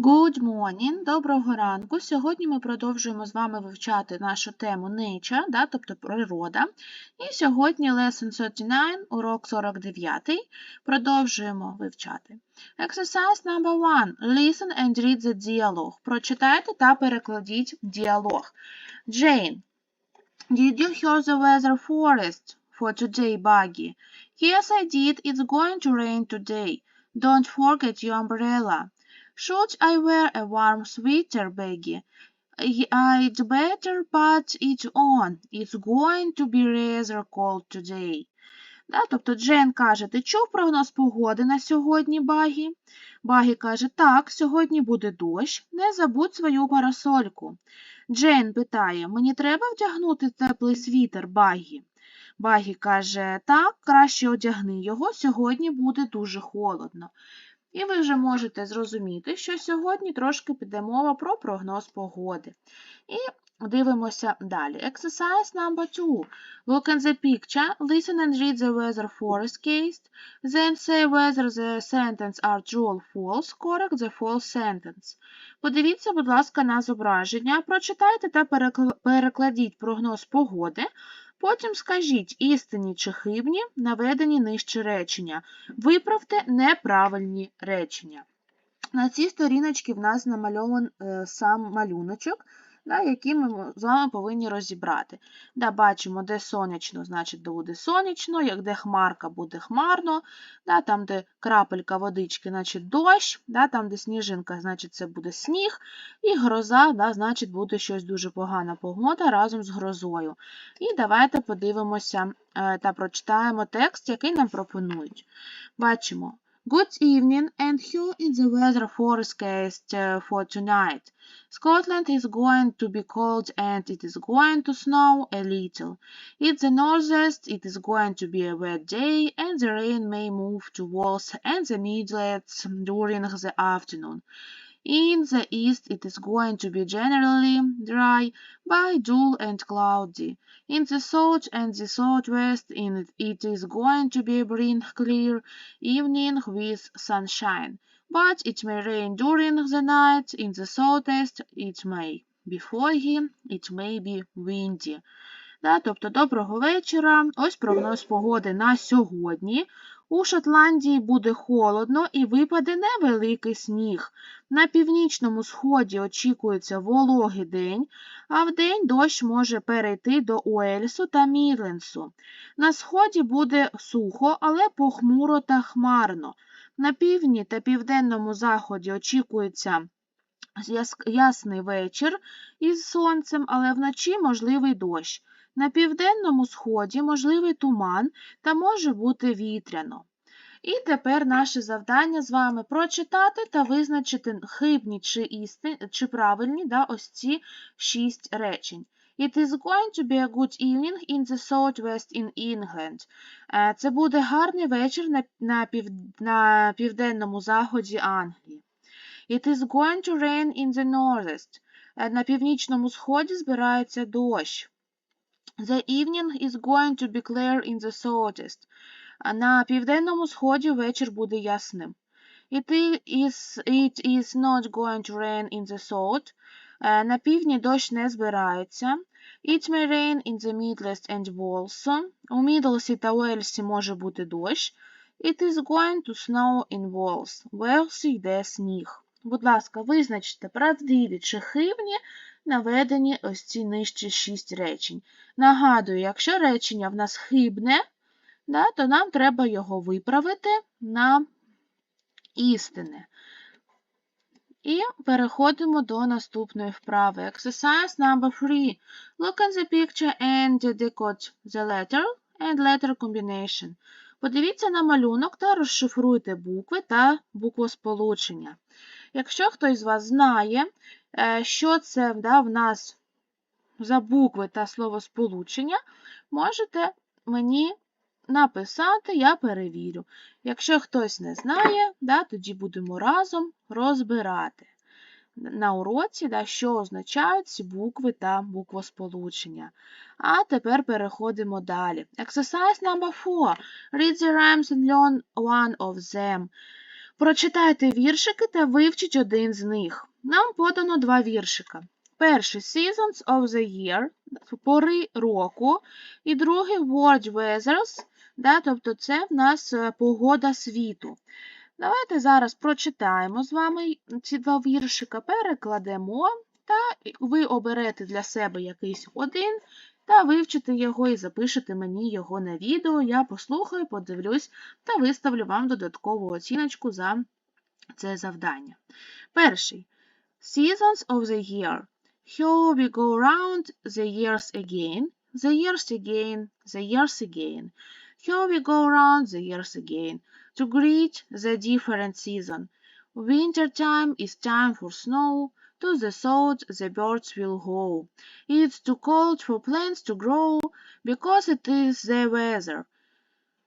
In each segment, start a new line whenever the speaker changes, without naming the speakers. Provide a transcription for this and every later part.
Good morning, доброго ранку. Сьогодні ми продовжуємо з вами вивчати нашу тему nature, да, тобто природа. І сьогодні lesson 39, урок 49. Продовжуємо вивчати. Exercise number one. Listen and read the dialogue. Прочитайте та перекладіть діалог. Jane, did you hear the weather forest for today, Buggy? Yes, I did. It's going to rain today. Don't forget your umbrella. Should I wear a warm sweater, Baggy? I'd better put it on. It's going to be rather cold today. Да, тобто Джен каже, ти чув прогноз погоди на сьогодні, Багі? Багі каже, так, сьогодні буде дощ, не забудь свою парасольку. Джен питає, мені треба вдягнути теплий світер, Багі? Багі каже, так, краще одягни його, сьогодні буде дуже холодно. І ви вже можете зрозуміти, що сьогодні трошки піде мова про прогноз погоди. І дивимося далі. Exercise number 2. Look at the picture, listen and read the weather forecast, then say whether the sentence are true or false, correct the false sentence. Подивіться, будь ласка, на зображення, прочитайте та перекладіть прогноз погоди, Потім скажіть істинні чи хибні наведені нижче речення. Виправте неправильні речення. На цій сторіночці в нас намальований е, сам малюночок да, які ми з вами повинні розібрати. Да, Бачимо, де сонячно, значить буде сонячно, як де хмарка буде хмарно, да, там, де крапелька водички, значить дощ, да, там, де сніжинка, значить це буде сніг, і гроза, да, значить буде щось дуже погана погода разом з грозою. І давайте подивимося е, та прочитаємо текст, який нам пропонують. Бачимо. Good evening and here is the weather forecast uh, for tonight. Scotland is going to be cold and it is going to snow a little. In the northeast it is going to be a wet day and the rain may move towards and the Midlands during the afternoon. In the east it is going to be generally dry, but dull and cloudy. In the south and the southwest it is going to be a bright clear evening with sunshine, but it may rain during the night. In the southeast it may be foggy, it may be windy. Да, Тобто, доброго вечора. Ось прогноз погоди на сьогодні. У Шотландії буде холодно і випаде невеликий сніг. На північному сході очікується вологий день, а вдень дощ може перейти до Уельсу та Мідленсу. На сході буде сухо, але похмуро та хмарно. На півдні та південному заході очікується ясний вечір із сонцем, але вночі можливий дощ. На південному сході можливий туман та може бути вітряно. І тепер наше завдання з вами прочитати та визначити хибні чи істин, чи правильні да, ось ці шість речень. It is going to be a good evening in the southwest in England. Е, це буде гарний вечір на, на, пів, на південному заході Англії. It is going to rain in the northeast. Е, на північному сході збирається дощ. The evening is going to be clear in the southeast. На південному сході вечір буде ясним. It is, it is not going to rain in the south. На півдні дощ не збирається. It may rain in the Midlands and Wales. У Мідлсі та Уельсі може бути дощ. It is going to snow in Wales. В Уелсі йде сніг. Будь ласка, визначте правдиві чи хибні наведені ось ці нижчі шість речень. Нагадую, якщо речення в нас хибне, да, то нам треба його виправити на істине. І переходимо до наступної вправи. Exercise number 3. Look at the picture and decode the letter and letter combination. Подивіться на малюнок та розшифруйте букви та буквосполучення. Якщо хтось з вас знає, що це да, в нас за букви та словосполучення, можете мені написати, я перевірю. Якщо хтось не знає, да, тоді будемо разом розбирати на уроці, да, що означають ці букви та буквосполучення. А тепер переходимо далі. Exercise number 4. Read the rhymes and learn one of them. Прочитайте віршики та вивчіть один з них. Нам подано два віршика. Перший Seasons of the Year, пори року, і другий World Weathers, да, тобто це в нас е, погода світу. Давайте зараз прочитаємо з вами ці два віршика, перекладемо, та ви оберете для себе якийсь один та вивчите його і запишете мені його на відео. Я послухаю, подивлюсь та виставлю вам додаткову оціночку за це завдання. Перший. Seasons of the year. Here we go round the years again, the years again, the years again. Here we go round the years again to greet the different season. Winter time is time for snow, to the south the birds will go. It's too cold for plants to grow, because it is the weather.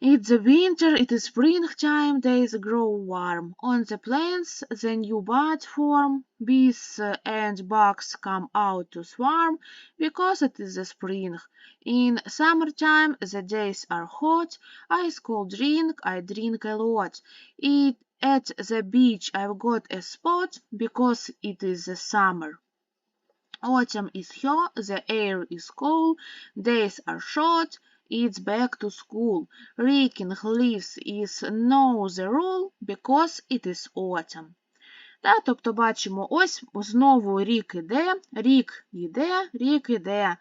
It's the winter, it is springtime, days grow warm. On the plants the new buds form, bees uh, and bugs come out to swarm, because it is the spring. In summertime the days are hot, ice cold drink, I drink a lot. It at the beach I've got a spot because it is the summer. Autumn is here, the air is cool, days are short, it's back to school. Raking leaves is no the rule because it is autumn. Так, тобто бачимо, ось знову рік іде, рік іде, рік іде.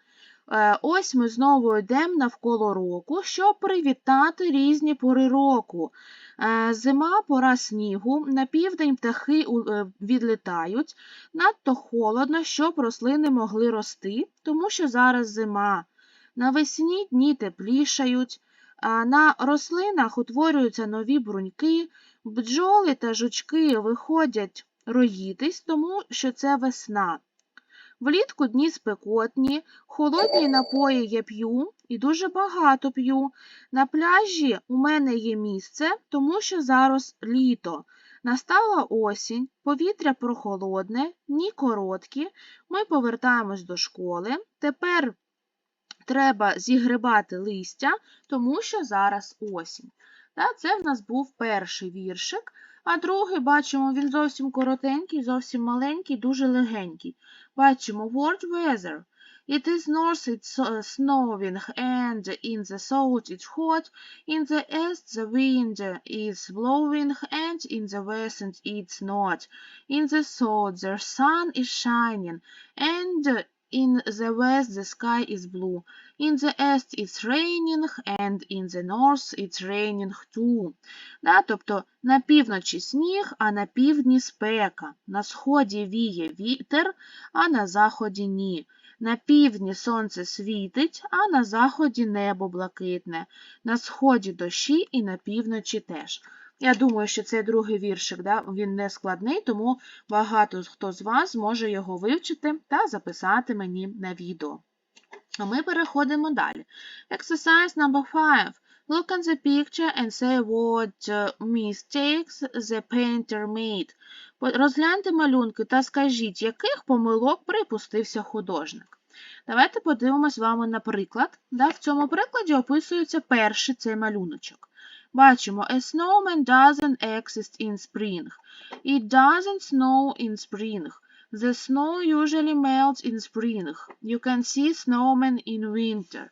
Е, ось ми знову йдемо навколо року, щоб привітати різні пори року. Е, зима пора снігу, на південь птахи е, відлітають, надто холодно, щоб рослини могли рости, тому що зараз зима. Навесні дні теплішають, на рослинах утворюються нові бруньки, бджоли та жучки виходять роїтись, тому що це весна. Влітку дні спекотні, холодні напої я п'ю і дуже багато п'ю. На пляжі у мене є місце, тому що зараз літо. Настала осінь, повітря прохолодне, дні короткі. Ми повертаємось до школи. Тепер треба зігрибати листя, тому що зараз осінь. Це в нас був перший віршик. А другий, бачимо, він зовсім коротенький, зовсім маленький, дуже легенький. Бачимо word weather. It is north, it's snowing, and in the south it's hot, in the east the wind is blowing, and in the west it's not. In the south the sun is shining, and in the west the sky is blue. In the east it's raining, and in the north it's raining too. Да? Тобто на півночі сніг, а на півдні спека. На сході віє вітер, а на заході ні. На півдні сонце світить, а на заході небо блакитне. На сході дощі і на півночі теж. Я думаю, що цей другий віршик, да, він не складний, тому багато хто з вас зможе його вивчити та записати мені на відео. А ми переходимо далі. Exercise number 5. Look at the picture and say what mistakes the painter made. Розгляньте малюнки та скажіть, яких помилок припустився художник. Давайте подивимось з вами на приклад. Да, В цьому прикладі описується перший цей малюночок. Бачимо, a snowman doesn't exist in spring. It doesn't snow in spring. The snow usually melts in spring. You can see snowmen in winter.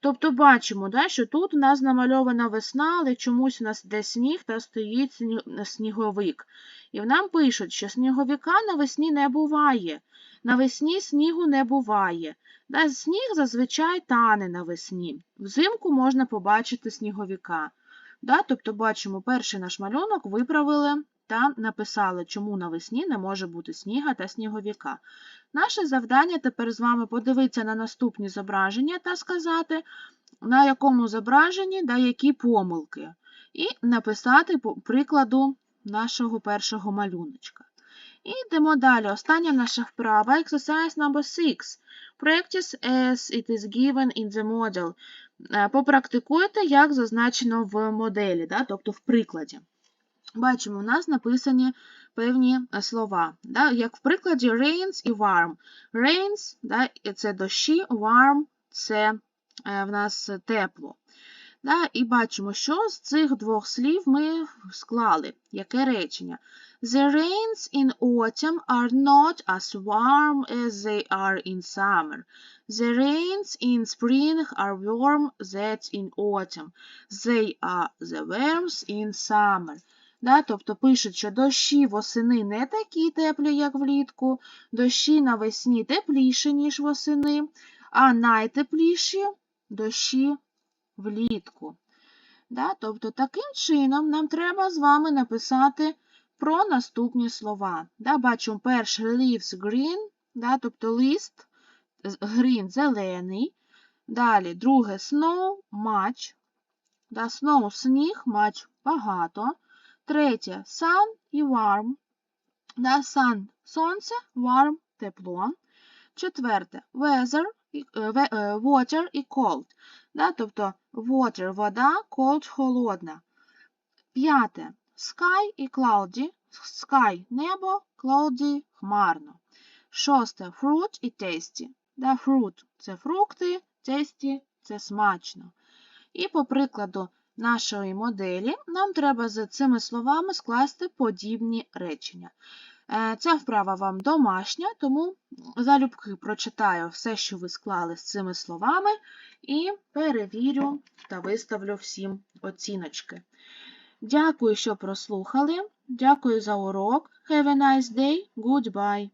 Тобто бачимо, да, що тут у нас намальована весна, але чомусь у нас йде сніг та стоїть сніговик. І нам пишуть, що сніговика навесні не буває. Навесні снігу не буває. Сніг зазвичай тане навесні. Взимку можна побачити сніговика. Да, Тобто, бачимо, перший наш малюнок виправили та написали, чому навесні не може бути сніга та сніговіка. Наше завдання тепер з вами подивитися на наступні зображення та сказати, на якому зображенні да, які помилки. І написати по прикладу нашого першого малюночка. І йдемо далі. Остання наша вправа exercise number 6. Practice as it is given in the model. Е, попрактикуйте, як зазначено в моделі, да, тобто в прикладі. Бачимо, у нас написані певні е, слова, да, як в прикладі rains і warm. Rains да, це дощі, warm це е, в нас тепло. Да, і бачимо, що з цих двох слів ми склали. Яке речення? The rains in autumn are not as warm as they are in summer. The rains in spring are warm that in autumn. They are the worms in summer. Да, тобто пишуть, що дощі восени не такі теплі, як влітку, дощі навесні тепліші, ніж восени, а найтепліші дощі влітку. Да, тобто таким чином нам треба з вами написати про наступні слова. Да, бачимо перше leaves green, да, тобто лист green зелений. Далі друге snow much, да, snow сніг, much багато. Третє sun і warm, да, sun сонце, warm тепло. Четверте weather, е, е, water і cold, да, тобто water вода, cold холодна. П'яте sky і cloudy, sky небо, cloudy хмарно. Шосте fruit і tasty. Да, fruit це фрукти, tasty це смачно. І по прикладу нашої моделі нам треба за цими словами скласти подібні речення. Е, Ця вправа вам домашня, тому залюбки прочитаю все, що ви склали з цими словами, і перевірю та виставлю всім оціночки. Дякую, що прослухали. Дякую за урок. Have a nice day. Goodbye.